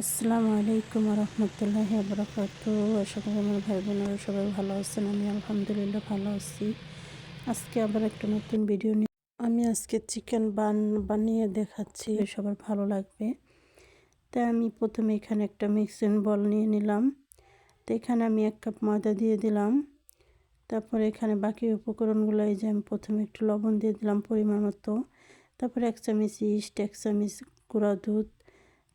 আসসালামু আলাইকুম রহমতুল্লাহ বরকাত আশা করি আমার ভাই বোনেরা সবাই ভালো আছেন, আমি আলহামদুলিল্লাহ ভালো আছি। আজকে আবার একটা নতুন ভিডিও নিয়ে আমি আজকে চিকেন বান বানিয়ে দেখাচ্ছি, সবার ভালো লাগবে। তাই আমি প্রথমে এখানে একটা মিক্সিং বল নিয়ে নিলাম। তো এখানে আমি এক কাপ ময়দা দিয়ে দিলাম। তারপরে এখানে বাকি উপকরণগুলো এই যে আমি প্রথমে একটু লবণ দিয়ে দিলাম পরিমাণ মতো। তারপরে এক চামচ ইস্ট এক চামচ গুঁড়া দুধ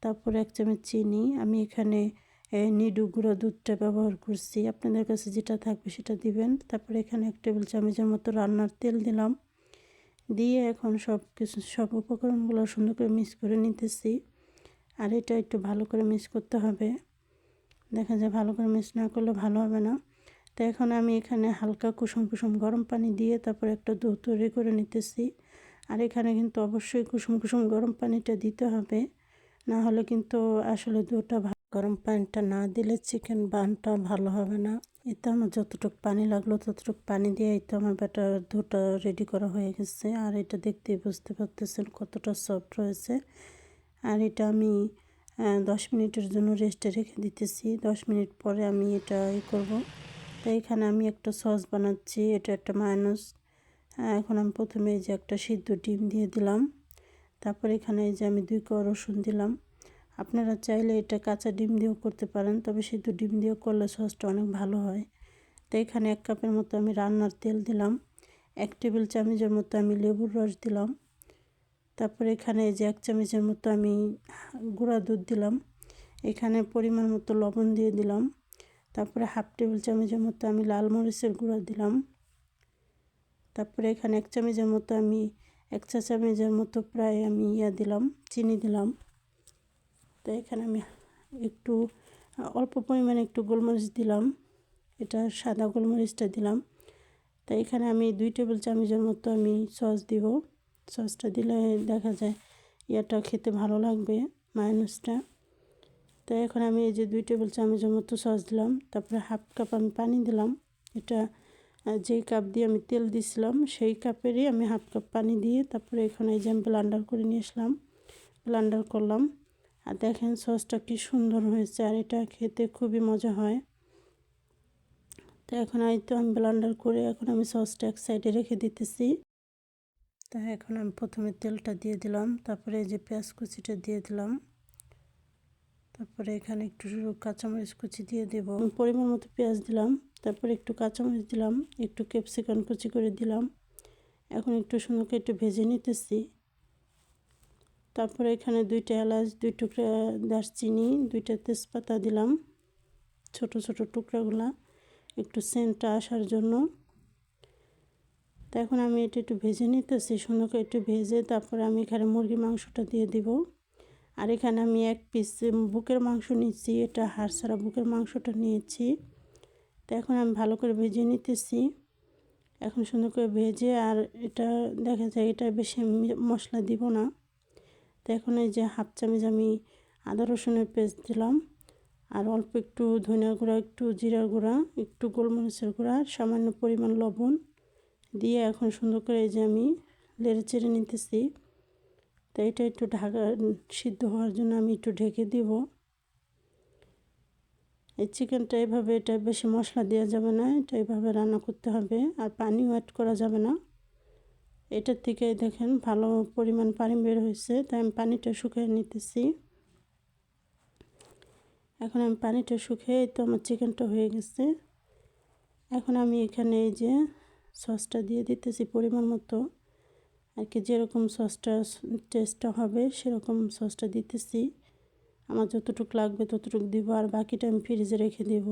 তারপরে এক চামচ চিনি, আমি এখানে নিডু গুঁড়ো দুধটা ব্যবহার করছি। আপনাদের কাছে যেটা থাকবে সেটা দিবেন। তারপরে এখানে এক টেবিল চামচের মতো রান্নার তেল দিলাম। দিয়ে এখন সব কিছু সব উপকরণগুলো সুন্দর করে মিক্স করে নিতেছি। আর এটা একটু ভালো করে মিক্স করতে হবে। দেখা যায় ভালো করে মিক্স না করলে ভালো হবে না। তো এখন আমি এখানে হালকা কুসুম কুসুম গরম পানি দিয়ে তারপর একটা দুধ তৈরি করে নিতেছি। আর এখানে কিন্তু অবশ্যই কুসুম কুসুম গরম পানিটা দিতে হবে। না হলে কিন্তু আসলে দুধটা গরম পানিটা না দিলে চিকেন বানটা ভালো হবে না। এতে আমার যতটুকু পানি লাগল ততটুকু পানি দিয়ে এই তো আমার ব্যাটার দুধটা রেডি করা হয়ে গেছে। আর এটা দেখতেই বুঝতে পারতেছেন কতটা সফট রয়েছে। আর এটা আমি দশ মিনিটের জন্য রেস্টে রেখে দিতেছি। দশ মিনিট পরে আমি এটা ই করব। তো এখানে আমি একটা সস বানাচ্ছি। এটা একটা মায়ানস এখন আমি প্রথমে যে একটা সিদ্ধ ডিম দিয়ে দিলাম। তারপর এখানে এই যে আমি দুই কোয়া রসুন দিলাম। আপনারা চাইলে এটা কাঁচা ডিম দিয়েও করতে পারেন, তবে সিদ্ধ ডিম দিয়েও করলে সসটা অনেক ভালো হয়। তো এখানে এক কাপের মতো আমি রান্নার তেল দিলাম, এক টেবিল চামচের মতো আমি লেবুর রস দিলাম। তারপরে এখানে যে এক চামচের মতো আমি গুঁড়া দুধ দিলাম, এখানে পরিমাণ মতো লবণ দিয়ে দিলাম। তারপরে হাফ টেবিল চামচের মতো আমি লাল মরিচের গুঁড়া দিলাম। তারপরে এখানে এক চামচের মতো আমি এক চা চামচের মতো প্রায় আমি ইয়া দিলাম, চিনি দিলাম। তো এখানে আমি একটু, অল্প পরিমাণে একটু গোলমরিচ দিলাম। এটা সাদা গোলমরিচটা দিলাম। তো এখানে আমি দুই টেবিল চামচের মতো আমি সস দিব। সসটা দিলে দেখা যায় ইয়াটা খেতে ভালো লাগবে মায়োনিজটা তো এখন আমি এই যে দুই টেবিল চামচের মতো সস দিলাম। তারপরে হাফ কাপ আমি পানি দিলাম। এটা যেই কাপ দিয়ে আমি তেল দিছিলাম, সেই কাপেরই আমি হাফ কাপ পানি দিয়ে তারপরে এখানে এই যে আমি ব্লান্ডার করে নিয়ে আসলাম ব্লান্ডার করলাম। আর দেখেন সসটা কি সুন্দর হয়েছে, আর এটা খেতে খুবই মজা হয়। তো এখন এই তো আমি ব্লান্ডার করে এখন আমি সসটা এক সাইডে রেখে দিতেছি। তা এখন আমি প্রথমে তেলটা দিয়ে দিলাম, তারপরে এই যে পেঁয়াজ কুচিটা দিয়ে দিলাম। তারপরে এখানে একটু কাঁচামরিচ কুচি দিয়ে দেব। পরিমাণ মতো পেঁয়াজ দিলাম। তারপরে একটু কাঁচামরিচ দিলাম, একটু ক্যাপসিকাম কুচি করে দিলাম। এখন একটু সুন্দর একটু ভেজে নিতেছি। তারপরে এখানে দুইটা এলাচ, দুই টুকরা দারচিনি, দুইটা তেজপাতা দিলাম, ছোট ছোট টুকরাগুলা একটু সেন্টটা আসার জন্য। তো এখন আমি এটা একটু ভেজে নিতেছি সুন্দর করে একটু ভেজে তারপরে আমি এখানে মুরগির মাংসটা দিয়ে দিব। আর এখানে আমি এক পিস বুকের মাংস নিচ্ছি এটা হাড় ছাড়া বুকের মাংসটা নিয়েছি। তো এখন আমি ভালো করে ভেজে নিতেছি। এখন সুন্দর করে ভেজে আর এটা দেখা যায় এটা বেশি মশলা দিব না। তো এখন এই যে হাফ চামচ আমি আদা রসুনের পেস্ট দিলাম। আর অল্প একটু ধনিয়া গুঁড়া, একটু জিরার গুঁড়া, একটু গোলমরিচের গুঁড়া, সামান্য পরিমাণ লবণ দিয়ে এখন সুন্দর করে এই যে আমি লেড়ে চেড়ে নিতেছি। তো এটা একটু ঢাকা সিদ্ধ হওয়ার জন্য আমি একটু ঢেকে দিব। এই চিকেনটা এভাবে, এটা বেশি মশলা দেওয়া যাবে না, এটা এভাবে রান্না করতে হবে, আর পানিও অ্যাড করা যাবে না। এটার থেকে দেখেন ভালো পরিমাণ পানি বের হয়েছে, তাই আমি পানিটা শুকিয়ে নিতেছি। এখন আমি পানিটা শুকিয়ে তো আমার চিকেনটা হয়ে গেছে। এখন আমি এখানে এই যে সসটা দিয়ে দিতেছি পরিমাণ মতো। আর কি যেরকম সসটা টেস্টটা হবে, সেরকম সসটা দিতেছি। আমার যতটুকু লাগবে ততটুকু দিব আর বাকিটা আমি ফ্রিজে রেখে দেব।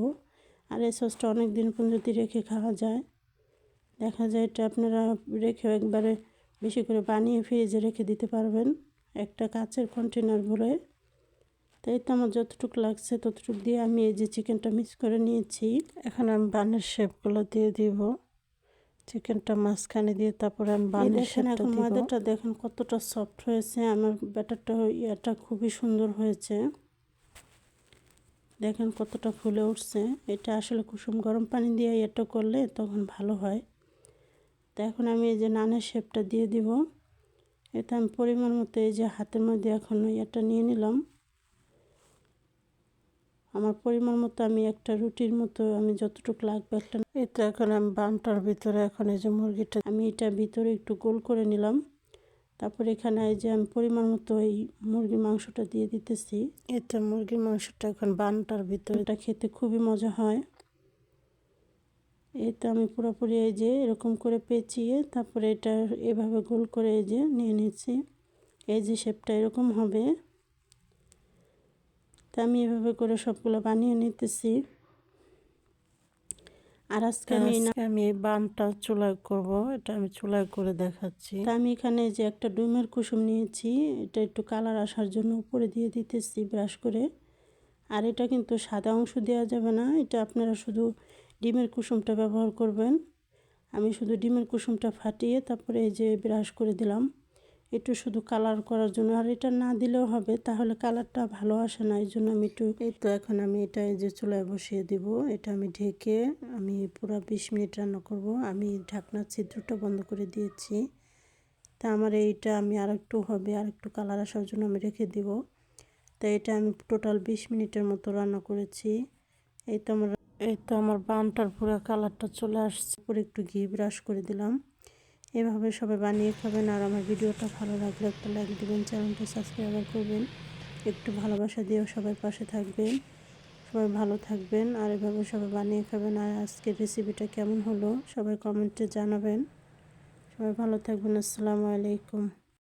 আর এই সসটা অনেক দিন পর্যন্ত রেখে খাওয়া যায়। দেখা যায় এটা আপনারা রেখে একবারে বেশি করে বানিয়ে ফ্রিজে রেখে দিতে পারবেন একটা কাচের কন্টেনার ভরে। তাই তো আমার যতটুকু লাগছে ততটুকু দিয়ে আমি এই যে চিকেনটা মিক্স করে নিয়েছি। এখন আমি বানের শেপগুলো দিয়ে দিব। চিকেনটা মাঝখানে দিয়ে তারপরে আমি এখন মাদারটা দেখেন কতটা সফট হয়েছে আমার ব্যাটারটা ইয়েটা খুবই সুন্দর হয়েছে। দেখেন কতটা ফুলে উঠছে। এটা আসলে কুসুম গরম পানি দিয়ে এটা করলে তখন ভালো হয়। তো এখন আমি এই যে নানের শেপটা দিয়ে দিব। এটা আমি পরিমাণ মতো এই যে হাতের মধ্যে এখন এটা নিয়ে নিলাম। আমার পরিমাণ মতো আমি একটা রুটির মতো আমি যতটুকু লাগবে একটা এটা এখন আমি বানটার ভিতরে এখন এই যে মুরগিটা, আমি এটা ভিতরে একটু গোল করে নিলাম। তারপরে এখানে এই যে আমি পরিমাণ মতো এই মুরগির মাংসটা দিয়ে দিতেছি। এটা মুরগির মাংসটা এখন বানটার ভিতরে। এটা খেতে খুবই মজা হয়। এই তো আমি পুরোপুরি এই যে এরকম করে পেঁচিয়ে তারপরে এটা এভাবে গোল করে এই যে নিয়ে নিচ্ছি। এই যে শেপটা এরকম হবে। তা আমি এভাবে করে সবগুলো বানিয়ে নিতেছি। আর আজকে আমি আমি এই বানটা চুলায় করব এটা আমি চুলায় করে দেখাচ্ছি। তা আমি এখানে যে একটা ডুমের কুসুম নিয়েছি এটা একটু কালার আসার জন্য উপরে দিয়ে দিতেছি ব্রাশ করে। আর এটা কিন্তু সাদা অংশ দেওয়া যাবে না এটা আপনারা শুধু ডিমের কুসুমটা ব্যবহার করবেন। আমি শুধু ডিমের কুসুমটা ফাটিয়ে তারপরে এই যে ব্রাশ করে দিলাম। একটু শুধু কালার করার জন্য। আর এটা না দিলেও হবে, তাহলে কালারটা ভালো আসে না। এই জন্য আমি একটু এই তো এখন আমি এটা এই যে চুলায় বসিয়ে দিব। এটা আমি ঢেকে আমি পুরো বিশ মিনিট রান্না করব। আমি ঢাকনার ছিদ্রটা বন্ধ করে দিয়েছি। তা আমার এইটা আমি আর একটু হবে আর একটু কালার আসার জন্য আমি রেখে দিব। তাই এটা আমি টোটাল বিশ মিনিটের মতো রান্না করেছি। এই তো আমার, এই তো আমার বানটার পুরো কালারটা চলে আসছে। পুরো একটু ঘি ব্রাশ করে দিলাম। এভাবে সবাই বানিয়ে খাবেন। আর আমার ভিডিওটা ভালো লাগলে একটা লাইক দেবেন, চ্যানেলটা সাবস্ক্রাইব করবেন। একটু ভালোবাসা দিয়েও সবাই পাশে থাকবেন। সবাই ভালো থাকবেন আর এভাবে সবাই বানিয়ে খাবেন। আর আজকের রেসিপিটা কেমন হলো সবাই কমেন্টে জানাবেন। সবাই ভালো থাকবেন, আসসালামু আলাইকুম।